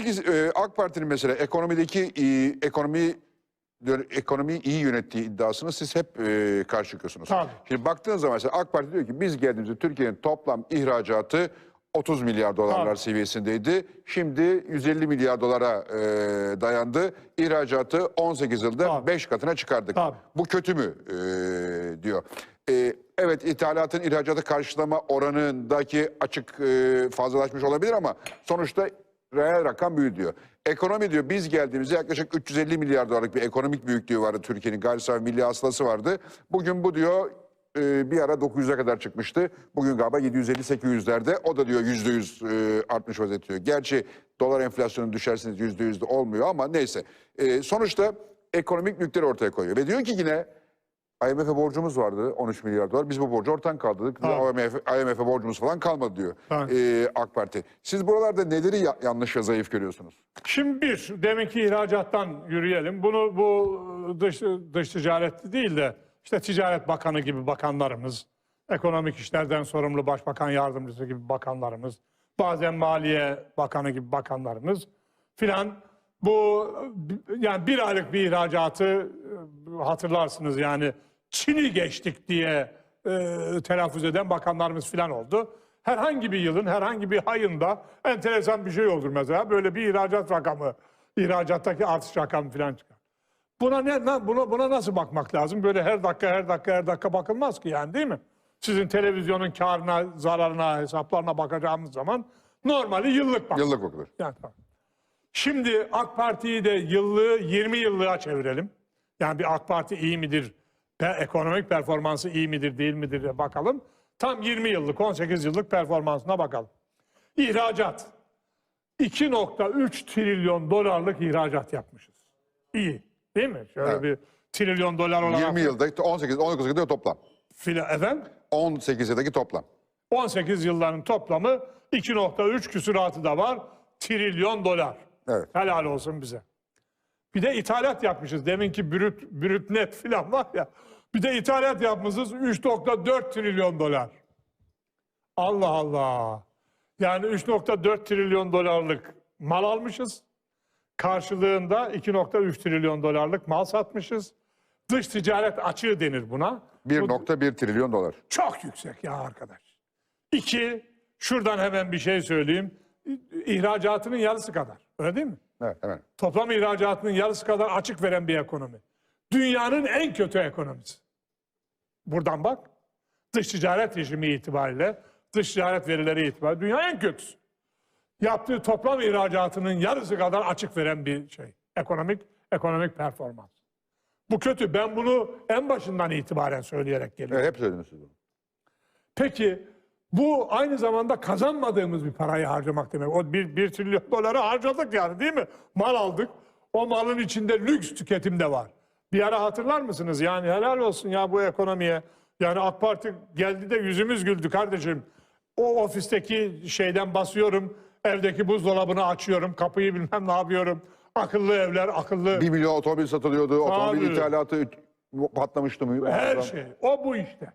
E, AK Parti'nin mesela ekonomideki e, ekonomi ekonomiyi iyi yönettiği iddiasını siz hep e, karşı çıkıyorsunuz. Tabii. Şimdi baktığınız zaman mesela AK Parti diyor ki biz geldiğimizde Türkiye'nin toplam ihracatı 30 milyar dolarlar Tabii. seviyesindeydi. Şimdi 150 milyar dolara e, dayandı. İhracatı 18 yılda Tabii. 5 katına çıkardık. Tabii. Bu kötü mü e, diyor. E, evet ithalatın ihracatı karşılama oranındaki açık e, fazlalaşmış olabilir ama sonuçta reel rakam büyüdü diyor. Ekonomi diyor biz geldiğimizde yaklaşık 350 milyar dolarlık bir ekonomik büyüklüğü vardı Türkiye'nin gayri safi milli hasılası vardı. Bugün bu diyor e, bir ara 900'e kadar çıkmıştı. Bugün galiba 750-800'lerde o da diyor %100 e, artmış vaziyette diyor. Gerçi dolar enflasyonu düşerseniz %100 de olmuyor ama neyse. E, sonuçta ekonomik büyükleri ortaya koyuyor. Ve diyor ki yine IMF'e borcumuz vardı 13 milyar dolar. Biz bu borcu ortadan kaldırdık. Tabii. IMF, IMF'e borcumuz falan kalmadı diyor Tabii. e, AK Parti. Siz buralarda neleri ya- yanlış ve zayıf görüyorsunuz? Şimdi bir, deminki ihracattan yürüyelim. Bunu bu dış, dış ticaret değil de işte Ticaret Bakanı gibi bakanlarımız, ekonomik işlerden sorumlu Başbakan Yardımcısı gibi bakanlarımız, bazen Maliye Bakanı gibi bakanlarımız filan bu yani bir aylık bir ihracatı e, hatırlarsınız yani Çin'i geçtik diye e, telaffuz eden bakanlarımız filan oldu. Herhangi bir yılın herhangi bir ayında enteresan bir şey olur mesela. Böyle bir ihracat rakamı, ihracattaki artış rakamı filan çıkar. Buna ne na- buna buna nasıl bakmak lazım? Böyle her dakika her dakika her dakika bakılmaz ki yani değil mi? Sizin televizyonun karına, zararına, hesaplarına bakacağımız zaman normali yıllık bak. Yıllık bakılır. Yani, tamam. Şimdi AK Parti'yi de yıllığı 20 yıllığa çevirelim. Yani bir AK Parti iyi midir? Ekonomik performansı iyi midir değil midir bakalım. Tam 20 yıllık 18 yıllık performansına bakalım. İhracat. 2.3 trilyon dolarlık ihracat yapmışız. İyi değil mi? Şöyle Evet. bir trilyon dolar olarak. 20 yılda 18 19 yılda toplam. Fila, efendim? 18 yıldaki toplam. 18 yılların toplamı 2.3 küsuratı da var. Trilyon dolar. Evet. Helal olsun bize. Bir de ithalat yapmışız. Deminki brüt, brüt net filan var ya. Bir de ithalat yapmışız 3.4 trilyon dolar. Allah Allah. Yani 3.4 trilyon dolarlık mal almışız. Karşılığında 2.3 trilyon dolarlık mal satmışız. Dış ticaret açığı denir buna. Bu- 1.1 trilyon dolar. çok yüksek ya arkadaş. İki, şuradan hemen bir şey söyleyeyim. İhracatının yarısı kadar. Öyle değil mi? Evet, hemen. Toplam ihracatının yarısı kadar açık veren bir ekonomi. Dünyanın en kötü ekonomisi. Buradan bak. Dış ticaret rejimi itibariyle, dış ticaret verileri itibariyle dünya en kötüsü. Yaptığı toplam ihracatının yarısı kadar açık veren bir şey. Ekonomik ekonomik performans. Bu kötü. Ben bunu en başından itibaren söyleyerek geliyorum. Evet, hep siz bunu. Peki bu aynı zamanda kazanmadığımız bir parayı harcamak demek. O bir, bir trilyon doları harcadık yani değil mi? Mal aldık. O malın içinde lüks tüketim de var. Bir ara hatırlar mısınız? Yani helal olsun ya bu ekonomiye. Yani AK Parti geldi de yüzümüz güldü kardeşim. O ofisteki şeyden basıyorum. Evdeki buzdolabını açıyorum. Kapıyı bilmem ne yapıyorum. Akıllı evler, akıllı 1 milyon otomobil satılıyordu. Otomobil Abi. ithalatı patlamıştı mı? Her şey. O bu işte.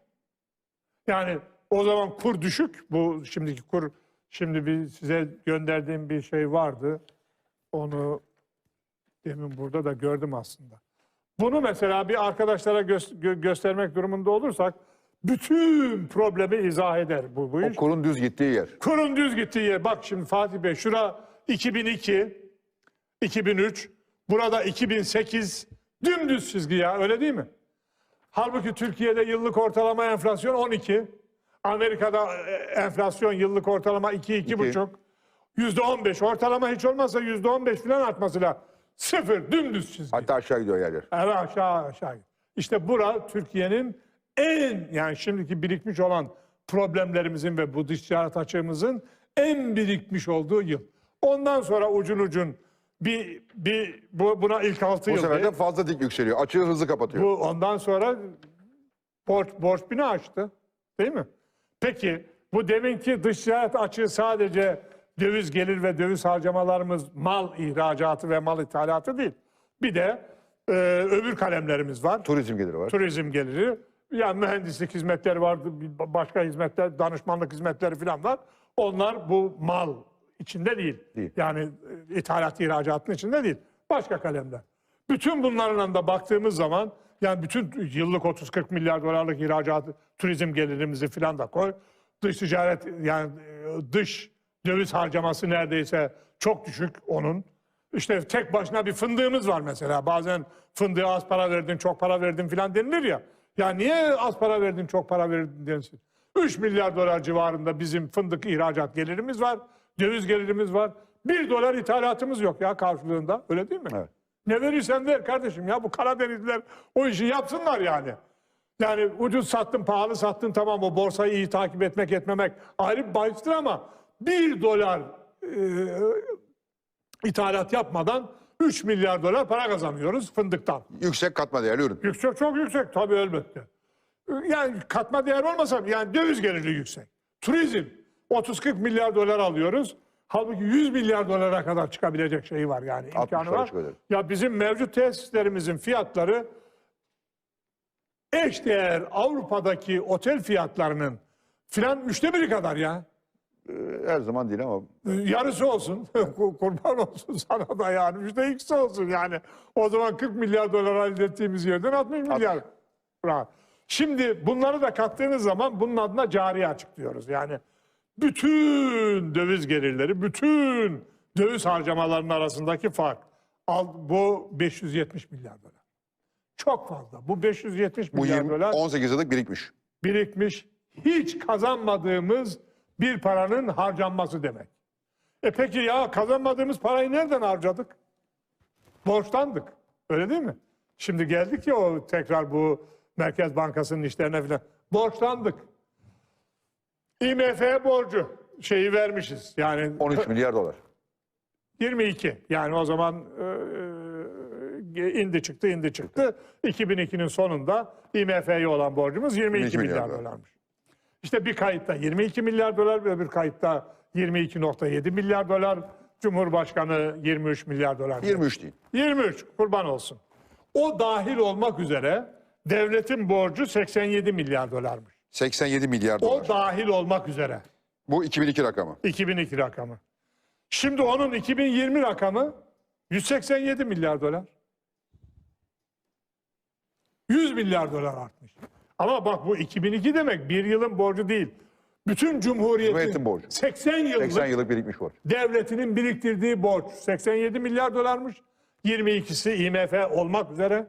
Yani o zaman kur düşük. Bu şimdiki kur şimdi bir size gönderdiğim bir şey vardı. Onu demin burada da gördüm aslında. Bunu mesela bir arkadaşlara gö- gö- göstermek durumunda olursak bütün problemi izah eder bu, bu O iş. kurun düz gittiği yer. Kurun düz gittiği yer. Bak şimdi Fatih Bey şura 2002, 2003, burada 2008 dümdüz çizgi ya öyle değil mi? Halbuki Türkiye'de yıllık ortalama enflasyon 12. Amerika'da e, enflasyon yıllık ortalama 2 iki buçuk. Yüzde 15 ortalama hiç olmazsa yüzde 15 falan artması lazım. Sıfır dümdüz çizgi. Hatta aşağı gidiyor yer yer. Evet aşağı aşağı. İşte bura Türkiye'nin en yani şimdiki birikmiş olan problemlerimizin ve bu dış ticaret açığımızın en birikmiş olduğu yıl. Ondan sonra ucun ucun bir, bir bu, buna ilk 6 Bu yıl. sefer de fazla dik yükseliyor. Açığı hızlı kapatıyor. Bu ondan sonra borç, borç bini aştı. Değil mi? Peki bu deminki dış ticaret açığı sadece döviz gelir ve döviz harcamalarımız mal ihracatı ve mal ithalatı değil. Bir de e, öbür kalemlerimiz var. Turizm geliri var. Turizm geliri. Yani mühendislik hizmetleri var, bir başka hizmetler, danışmanlık hizmetleri falan var. Onlar bu mal içinde değil. Değil. Yani e, ithalat ihracatın içinde değil. Başka kalemler. Bütün bunların da baktığımız zaman yani bütün yıllık 30-40 milyar dolarlık ihracat, turizm gelirimizi falan da koy. Dış ticaret yani e, dış döviz harcaması neredeyse çok düşük onun. İşte tek başına bir fındığımız var mesela. Bazen fındığa az para verdin, çok para verdin filan denilir ya. Ya niye az para verdin, çok para verdin densin. 3 milyar dolar civarında bizim fındık ihracat gelirimiz var. Döviz gelirimiz var. 1 dolar ithalatımız yok ya karşılığında. Öyle değil mi? Evet. Ne verirsen ver kardeşim ya bu Karadenizliler o işi yapsınlar yani. Yani ucuz sattın, pahalı sattın tamam o borsayı iyi takip etmek etmemek ayrı bir bahistir ama 1 dolar e, ithalat yapmadan 3 milyar dolar para kazanıyoruz fındıktan. Yüksek katma değerli ürün. Yüksek çok yüksek tabii elbette. Yani katma değer olmasa yani döviz geliri yüksek. Turizm 30-40 milyar dolar alıyoruz. Halbuki 100 milyar dolara kadar çıkabilecek şeyi var yani imkanı 60'lara var. çıkabilir. Ya bizim mevcut tesislerimizin fiyatları eşdeğer Avrupa'daki otel fiyatlarının filan üçte biri kadar ya. Her zaman değil ama Yarısı olsun. Kurban olsun sana da yani. Üçte ikisi olsun yani. O zaman 40 milyar dolar elde ettiğimiz yerden 60 milyar. Rahat. Şimdi bunları da kattığınız zaman bunun adına cari açık diyoruz. Yani bütün döviz gelirleri, bütün döviz harcamalarının arasındaki fark. Bu 570 milyar dolar. Çok fazla. Bu 570 bu milyar 20, dolar 18 yıllık birikmiş. birikmiş, hiç kazanmadığımız bir paranın harcanması demek. E peki ya kazanmadığımız parayı nereden harcadık? Borçlandık. Öyle değil mi? Şimdi geldik ya o tekrar bu Merkez Bankası'nın işlerine falan. Borçlandık. IMF borcu şeyi vermişiz. Yani 13 milyar dolar. 22. Yani o zaman e, indi çıktı indi çıktı. 2002'nin sonunda IMF'ye olan borcumuz 22 22 milyar milyar dolar. dolarmış. İşte bir kayıtta 22 milyar dolar, öbür kayıtta 22.7 milyar dolar. Cumhurbaşkanı 23 milyar dolar. 23 değil. 23 kurban olsun. O dahil olmak üzere devletin borcu 87 milyar dolarmış. 87 milyar dolar. O dahil olmak üzere. Bu 2002 rakamı. 2002 rakamı. Şimdi onun 2020 rakamı 187 milyar dolar. 100 milyar dolar artmış. Ama bak bu 2002 demek bir yılın borcu değil. Bütün Cumhuriyet'in Cumhuriyet'in borcu. 80 yıllık 80 yıllık birikmiş borç. devletinin biriktirdiği borç 87 milyar dolarmış. 22'si IMF olmak üzere.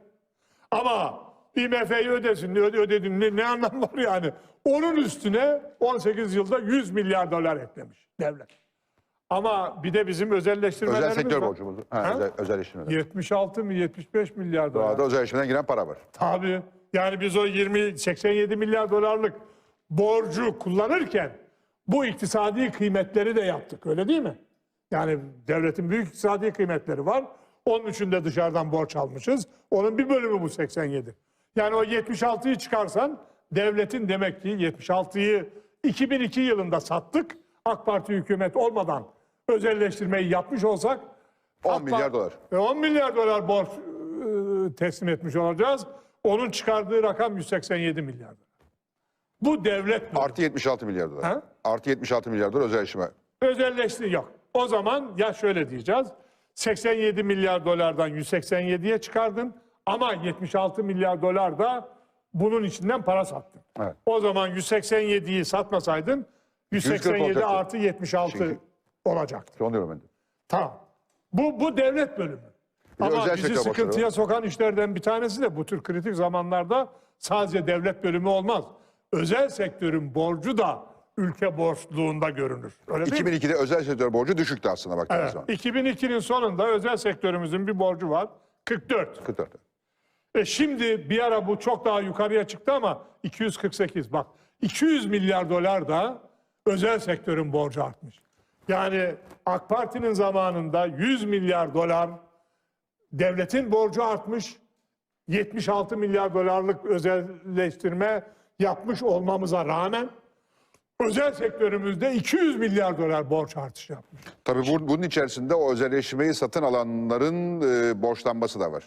Ama IMF'yi ödesin, öde, ödedin ne, ne anlam var yani? Onun üstüne 18 yılda 100 milyar dolar eklemiş devlet. Ama bir de bizim özelleştirmelerimiz Özel sektör var. borcumuz. Ha, Ha? özel, özel işlemler. 76 mı 75 milyar dolar. Doğada özel işlemden giren para var. Tabii. Yani biz o 20 87 milyar dolarlık borcu kullanırken bu iktisadi kıymetleri de yaptık. Öyle değil mi? Yani devletin büyük iktisadi kıymetleri var. Onun için de dışarıdan borç almışız. Onun bir bölümü bu 87. Yani o 76'yı çıkarsan devletin demek ki 76'yı 2002 yılında sattık. AK Parti hükümet olmadan özelleştirmeyi yapmış olsak 10 AK milyar dolar. ve 10 milyar dolar borç e, teslim etmiş olacağız. Onun çıkardığı rakam 187 milyar dolar. Bu devlet mi? Artı 76 milyar dolar. Ha? Artı 76 milyar dolar özel işleme. Özelleşti yok. O zaman ya şöyle diyeceğiz. 87 milyar dolardan 187'ye çıkardın ama 76 milyar dolar da bunun içinden para sattın. Evet. O zaman 187'yi satmasaydın 187 olacaktı. artı 76 Şimdi- olacaktı. Onu diyorum ben de. Tamam. Bu, bu devlet bölümü. De Ama özel bizi sektör sıkıntıya borçları sokan işlerden bir tanesi de bu tür kritik zamanlarda sadece devlet bölümü olmaz. Özel sektörün borcu da ülke borçluğunda görünür. Öyle değil mi? 2002'de özel sektör borcu düşüktü aslında baktığınız Evet. zaman. 2002'nin sonunda özel sektörümüzün bir borcu var. 44. 44. E şimdi bir ara bu çok daha yukarıya çıktı ama 248 bak 200 milyar dolar da özel sektörün borcu artmış. Yani AK Parti'nin zamanında 100 milyar dolar devletin borcu artmış. 76 milyar dolarlık özelleştirme yapmış olmamıza rağmen özel sektörümüzde 200 milyar dolar borç artışı yapmış. Tabii bu- bunun içerisinde o özelleşmeyi satın alanların e, borçlanması da var.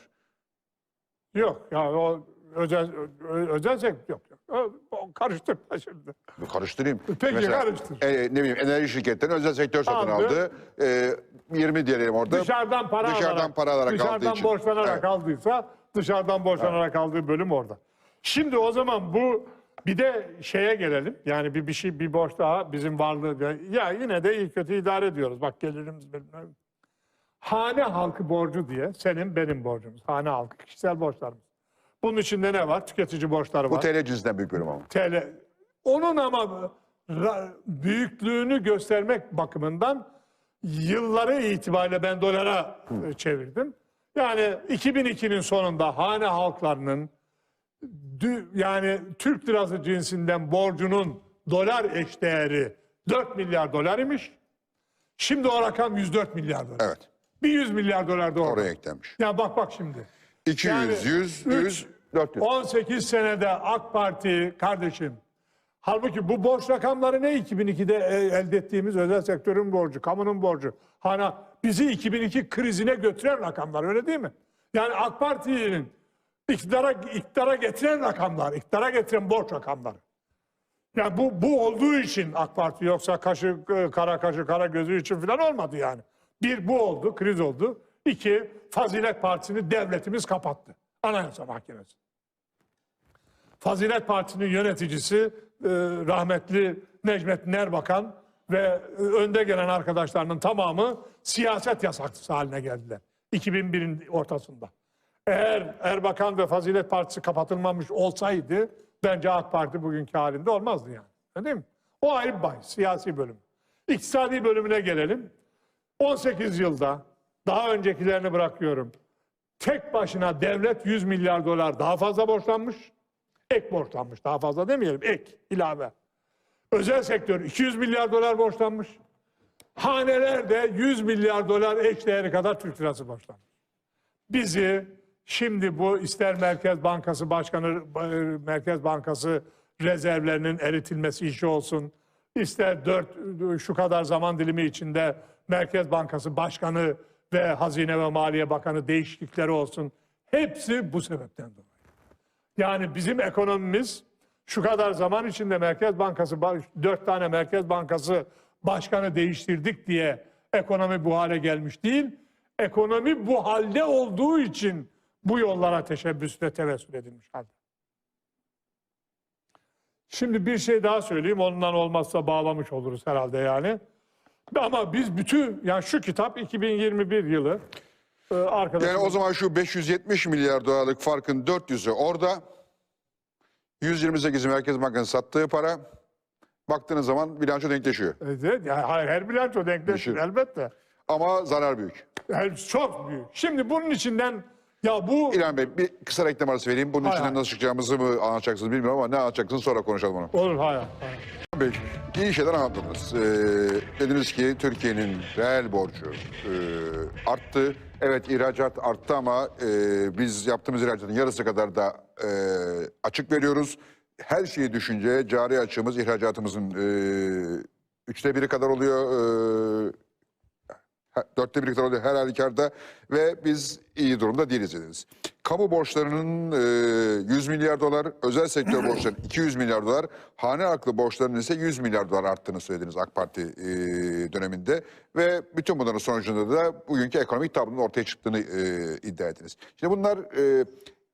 Yok ya o özel ö- özel sektör yok. yok. O- Karıştırma şimdi. Bir Karıştırayım. Peki, karıştır. e, ne bileyim enerji şirketlerini özel sektör satın Aldı. aldı. E, 20 diyelim orada. Dışarıdan para Dışarıdan alarak, para alarak aldığı dışarıdan için. borçlanarak Evet. aldıysa dışarıdan borçlanarak aldığı bölüm orada. Şimdi o zaman bu bir de şeye gelelim. Yani bir bir şey bir borç daha bizim varlığı ya yine de iyi kötü idare ediyoruz. Bak gelirimiz bilmem. Hane halkı borcu diye senin benim borcumuz. Hane halkı kişisel borçlarımız. Bunun içinde ne var? Tüketici borçları Bu var. TL cinsinden büyük bölüm ama. TL. Onun ama ra- büyüklüğünü göstermek bakımından yılları itibariyle ben dolara e, çevirdim. Yani 2002'nin sonunda hane halklarının dü- yani Türk lirası cinsinden borcunun dolar eşdeğeri 4 milyar dolar imiş. Şimdi o rakam 104 milyar dolar. Evet. Bir 100 milyar dolar da orada. Oraya eklenmiş. Ya bak bak şimdi. 200, Yani 100, üç- 100, 400. 18 senede AK Parti kardeşim. Halbuki bu borç rakamları ne 2002'de e, elde ettiğimiz özel sektörün borcu, kamunun borcu. Hani bizi 2002 krizine götüren rakamlar öyle değil mi? Yani AK Parti'nin iktidara, iktidara getiren rakamlar, iktidara getiren borç rakamları. Yani bu, bu olduğu için AK Parti yoksa kaşı e, kara kaşı kara gözü için falan olmadı yani. Bir bu oldu, kriz oldu. İki, Fazilet Partisi'ni devletimiz kapattı. Anayasa Mahkemesi. Fazilet Partisi'nin yöneticisi e, rahmetli Necmettin Erbakan ve e, önde gelen arkadaşlarının tamamı siyaset yasakçısı haline geldiler. 2001'in ortasında. Eğer Erbakan ve Fazilet Partisi kapatılmamış olsaydı bence AK Parti bugünkü halinde olmazdı yani. Değil mi? O ayrı bir bahis, siyasi bölüm. İktisadi bölümüne gelelim. 18 yılda daha öncekilerini bırakıyorum. Tek başına devlet 100 milyar dolar daha fazla borçlanmış. Ek borçlanmış. Daha fazla demeyelim. Ek, ilave. Özel sektör 200 milyar dolar borçlanmış. Haneler de 100 milyar dolar eş değeri kadar Türk lirası borçlanmış. Bizi şimdi bu ister Merkez Bankası Başkanı, Merkez Bankası rezervlerinin eritilmesi işi olsun, ister dört şu kadar zaman dilimi içinde Merkez Bankası Başkanı ve Hazine ve Maliye Bakanı değişiklikleri olsun. Hepsi bu sebepten dolayı. Yani bizim ekonomimiz şu kadar zaman içinde Merkez Bankası, dört tane Merkez Bankası başkanı değiştirdik diye ekonomi bu hale gelmiş değil. Ekonomi bu halde olduğu için bu yollara teşebbüs ve tevessül edilmiş halde. Şimdi bir şey daha söyleyeyim. Ondan olmazsa bağlamış oluruz herhalde yani. Ama biz bütün, yani şu kitap 2021 yılı e, arkadaşlar. Yani o zaman şu 570 milyar dolarlık farkın 400'ü orada. 128'i Merkez Bankası'nın sattığı para. Baktığınız zaman bilanço denkleşiyor. Evet, yani hayır, her bilanço denkleşir Denkleşir. elbette. Ama zarar büyük. Yani çok büyük. Şimdi bunun içinden ya bu İlhan Bey bir kısa reklam arası vereyim. Bunun Hay içinden hay. nasıl çıkacağımızı mı anlatacaksınız bilmiyorum ama ne anlatacaksınız sonra konuşalım onu. olur hayır. hayır. Bey, iyi şeyler anlattınız. Ee, dediniz ki Türkiye'nin reel borcu e, arttı. Evet ihracat arttı ama e, biz yaptığımız ihracatın yarısı kadar da e, açık veriyoruz. Her şeyi düşünce cari açığımız ihracatımızın e, üçte biri kadar oluyor. E, Dörtte bir kadar oluyor her halükarda ve biz iyi durumda değiliz dediniz. Kamu borçlarının e, 100 milyar dolar, özel sektör borçlarının 200 milyar dolar, hane halkı borçlarının ise 100 milyar dolar arttığını söylediniz AK Parti e, döneminde. Ve bütün bunların sonucunda da bugünkü ekonomik tablonun ortaya çıktığını e, iddia ettiniz. Şimdi bunlar e,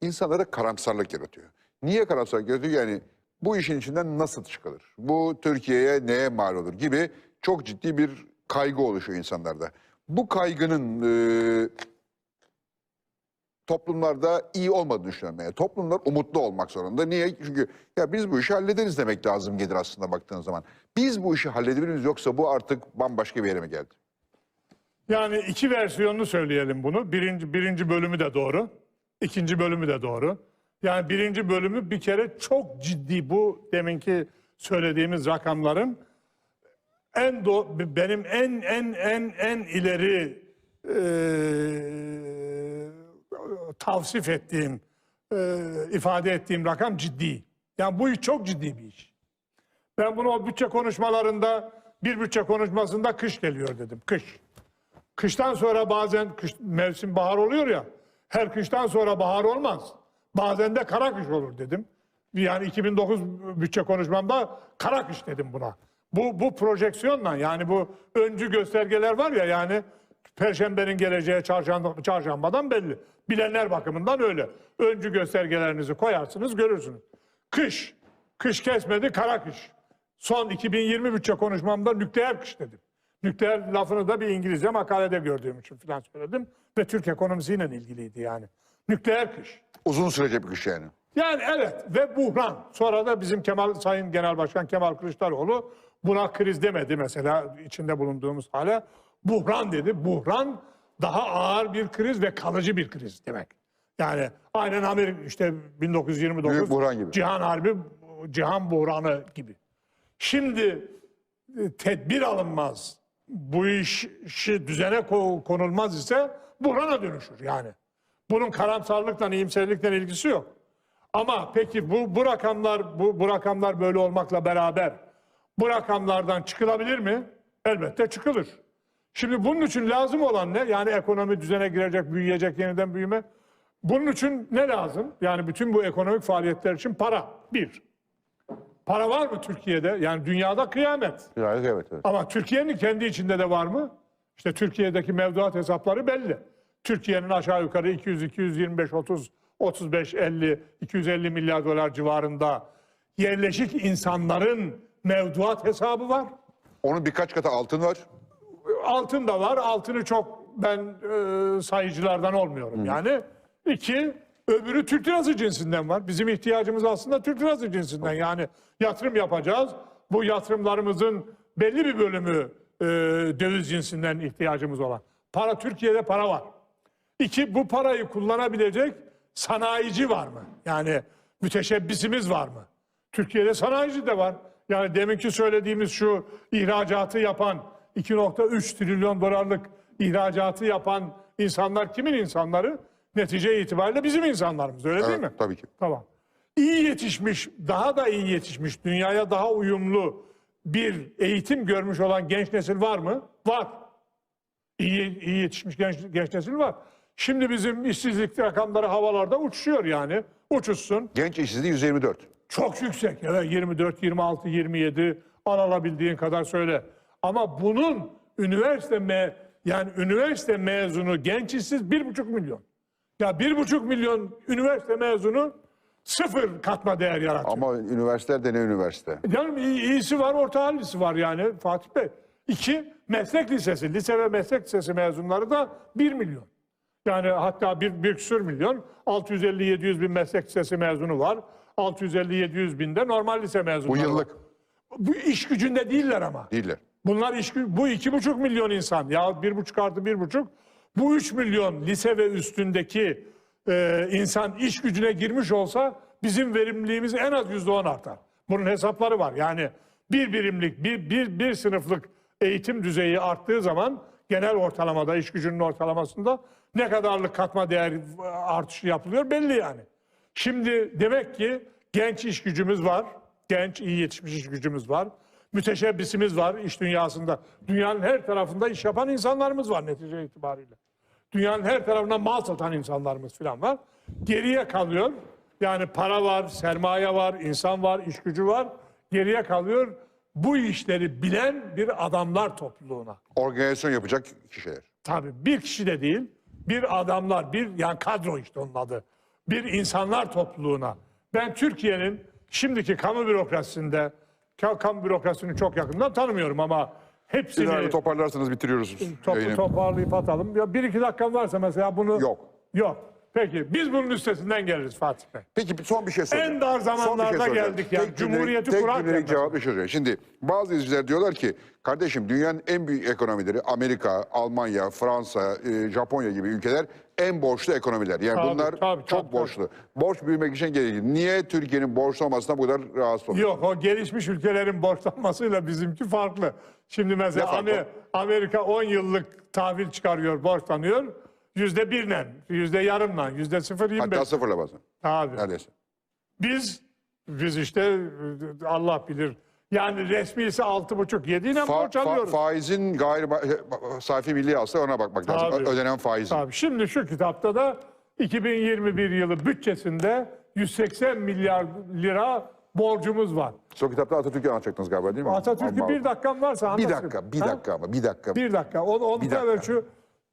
insanlara karamsarlık yaratıyor. Niye karamsarlık yaratıyor? Yani bu işin içinden nasıl çıkılır? Bu Türkiye'ye neye mal olur gibi çok ciddi bir kaygı oluşuyor insanlarda. Bu kaygının e, toplumlarda iyi olmadığını düşünüyorum. Toplumlar umutlu olmak zorunda. Niye? Çünkü ya biz bu işi hallederiz demek lazım gelir aslında baktığın zaman. Biz bu işi halledebilir miyiz yoksa bu artık bambaşka bir yere mi geldi? Yani iki versiyonunu söyleyelim bunu. Birinci, birinci bölümü de doğru. ikinci bölümü de doğru. Yani birinci bölümü bir kere çok ciddi bu deminki söylediğimiz rakamların en do benim en en en en ileri eee tavsif ettiğim eee, ifade ettiğim rakam ciddi. Yani bu iş çok ciddi bir iş. Ben bunu o bütçe konuşmalarında bir bütçe konuşmasında kış geliyor dedim. Kış. Kıştan sonra bazen kış, mevsim bahar oluyor ya. Her kıştan sonra bahar olmaz. Bazen de kara kış olur dedim. Yani 2009 bütçe konuşmamda kara kış dedim buna. Bu, bu projeksiyonla yani bu öncü göstergeler var ya yani Perşembenin geleceği çarşamba, çarşambadan belli. Bilenler bakımından öyle. Öncü göstergelerinizi koyarsınız görürsünüz. Kış, kış kesmedi kara kış. Son 2020 bütçe konuşmamda nükleer kış dedim. Nükleer lafını da bir İngilizce makalede gördüğüm için falan söyledim. Ve Türk ekonomisiyle ilgiliydi yani. Nükleer kış. Uzun sürecek bir kış yani. Yani evet ve buhran. Sonra da bizim Kemal Sayın Genel Başkan Kemal Kılıçdaroğlu buna kriz demedi mesela içinde bulunduğumuz hale. Buhran dedi. Buhran daha ağır bir kriz ve kalıcı bir kriz demek. Yani aynen Amerika işte 1929 Büyük buhran gibi. Cihan Harbi, Cihan Buhranı gibi. Şimdi e, tedbir alınmaz, bu işi düzene ko- konulmaz ise buhrana dönüşür yani. Bunun karamsarlıkla, iyimserlikle ilgisi yok. Ama peki bu, bu rakamlar bu, bu rakamlar böyle olmakla beraber bu rakamlardan çıkılabilir mi? Elbette çıkılır. Şimdi bunun için lazım olan ne? Yani ekonomi düzene girecek, büyüyecek, yeniden büyüme. Bunun için ne lazım? Yani bütün bu ekonomik faaliyetler için para. Bir. Para var mı Türkiye'de? Yani dünyada kıyamet. Yani evet, evet. Ama Türkiye'nin kendi içinde de var mı? İşte Türkiye'deki mevduat hesapları belli. Türkiye'nin aşağı yukarı 200, 225, 30, 35, 50, 250 milyar dolar civarında yerleşik insanların mevduat hesabı var. Onun birkaç katı altın var. Altın da var. Altını çok ben e, sayıcılardan olmuyorum yani. İki, öbürü Türk lirası cinsinden var. Bizim ihtiyacımız aslında Türk lirası cinsinden. Yani yatırım yapacağız. Bu yatırımlarımızın belli bir bölümü e, döviz cinsinden ihtiyacımız olan. Para Türkiye'de para var. İki, bu parayı kullanabilecek sanayici var mı? Yani müteşebbisimiz var mı? Türkiye'de sanayici de var. Yani deminki söylediğimiz şu ihracatı yapan 2.3 trilyon dolarlık ihracatı yapan insanlar kimin insanları? Netice itibariyle bizim insanlarımız öyle değil Evet, mi? tabii ki. Tamam. İyi yetişmiş, daha da iyi yetişmiş, dünyaya daha uyumlu bir eğitim görmüş olan genç nesil var mı? Var. İyi, iyi yetişmiş genç, genç nesil var. Şimdi bizim işsizlik rakamları havalarda uçuşuyor yani. Uçuşsun. Genç işsizliği 124. Çok yüksek. Evet 24, 26, 27 al alabildiğin kadar söyle. Ama bunun üniversite me yani üniversite mezunu genç işsiz bir buçuk milyon. Ya bir buçuk milyon üniversite mezunu sıfır katma değer yaratıyor. Ama üniversiteler de ne üniversite? Yani iyi- iyisi var, orta hallisi var yani Fatih Bey. İki, meslek lisesi, lise ve meslek lisesi mezunları da bir milyon. Yani hatta bir, bir küsür milyon, 650-700 bin meslek lisesi mezunu var. 650-700 bin de normal lise mezunu Bu yıllık Bu iş gücünde değiller ama. değiller. Bunlar iş gü- bu iki buçuk milyon insan ya bir buçuk artı bir buçuk bu üç milyon lise ve üstündeki e, insan iş gücüne girmiş olsa bizim verimliliğimiz en az yüzde on artar. Bunun hesapları var. Yani bir birimlik bir, bir, bir sınıflık eğitim düzeyi arttığı zaman genel ortalamada iş gücünün ortalamasında ne kadarlık katma değer e, artışı yapılıyor belli yani. Şimdi demek ki genç iş gücümüz var. Genç, iyi yetişmiş iş gücümüz var. Müteşebbisimiz var iş dünyasında. Dünyanın her tarafında iş yapan insanlarımız var netice itibariyle. Dünyanın her tarafına mal satan insanlarımız falan var. Geriye kalıyor. Yani para var, sermaye var, insan var, iş gücü var. Geriye kalıyor bu işleri bilen bir adamlar topluluğuna. Organizasyon yapacak kişiler. Tabii bir kişi de değil, bir adamlar, bir yani kadro işte onun adı. Bir insanlar topluluğuna. Ben Türkiye'nin şimdiki kamu bürokrasisinde, ka- kamu bürokrasisini çok yakından tanımıyorum ama hepsini Siz abi toparlarsanız bitiriyoruz. topu yayını. toparlayıp atalım. Ya bir iki dakikan varsa mesela bunu... Yok. Yok. Peki biz bunun üstesinden geliriz Fatih Bey. Peki son bir şey soracağım. En dar şey zamanlarda soracağım. geldik yani. Tek Cumhuriyeti tek kurarken mesela. cevap bir şey. Şimdi bazı izleyiciler diyorlar ki kardeşim dünyanın en büyük ekonomileri Amerika, Almanya, Fransa, e, Japonya gibi ülkeler en borçlu ekonomiler. Yani Tabii, bunlar tabii, çok tabii, borçlu. Borç büyümek için gerekli. Niye Türkiye'nin borçlu olmasına bu kadar rahatsız oluyor? Yok o gelişmiş ülkelerin borçlanmasıyla bizimki farklı. Şimdi mesela? Amerika 10 yıllık tahvil çıkarıyor, borçlanıyor. Yüzde birle, yüzde yarımla, yüzde sıfır yirmi Hatta beş. sıfırla bazen. Abi. Neredeyse. Biz, biz işte Allah bilir. Yani resmisi altı buçuk, yediyle Fa- borç fa- alıyoruz. faizin gayri sayfi milli hasıla ona bakmak lazım. Tabii. Ö- Ödenen faizin. Tabii. Şimdi şu kitapta da 2021 yılı bütçesinde 180 milyar lira borcumuz var. Son kitapta Atatürk'ü anlatacaktınız galiba değil mi? Atatürk'ü bir dakikam varsa Bir dakika, bir Ha? dakika ama bir dakika. Bir dakika. Onu, onu Bir da dakika. ver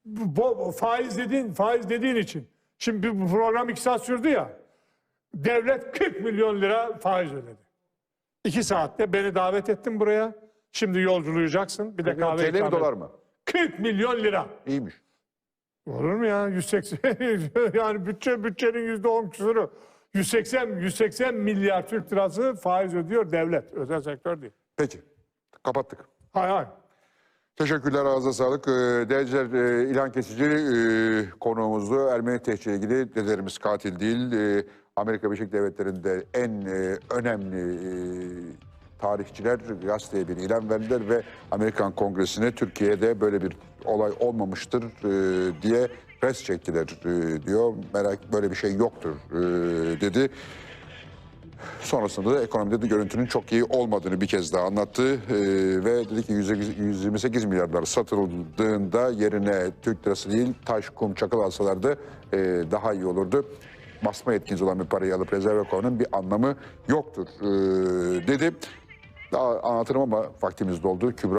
bu, faiz dediğin faiz dediğin için. Şimdi bu program iki saat sürdü ya. Devlet 40 milyon lira faiz ödedi. İki saatte beni davet ettin buraya. Şimdi yolculuyacaksın. Bir de kahve TL mi ikram dolar et. mı? 40 milyon lira. İyiymiş. Olur mu ya? 180 yani bütçe bütçenin yüzde on küsuru. 180 180 milyar Türk lirası faiz ödüyor devlet. Özel sektör değil. Peki. Kapattık. Hay hay. Teşekkürler ağzına sağlık. Ee, Değerciler e, İlhan Kesici e, konuğumuzdu. Ermeni tehciri ilgili dedelerimiz katil değil. E, Amerika Birleşik Devletleri'nde en e, önemli tarihçiler gazeteye bir ilan verdiler ve Amerikan Kongresi'ne Türkiye'de böyle bir olay olmamıştır diye res çektiler diyor. Merak böyle bir şey yoktur e, dedi. Sonrasında da ekonomide de görüntünün çok iyi olmadığını bir kez daha anlattı. Ee, ve dedi ki 128 milyar dolar satıldığında yerine Türk lirası değil taş, kum, çakıl alsalardı e, daha iyi olurdu. Basma yetkiniz olan bir parayı alıp rezerve koymanın bir anlamı yoktur e, dedi. Daha anlatırım ama vaktimiz doldu. Kübra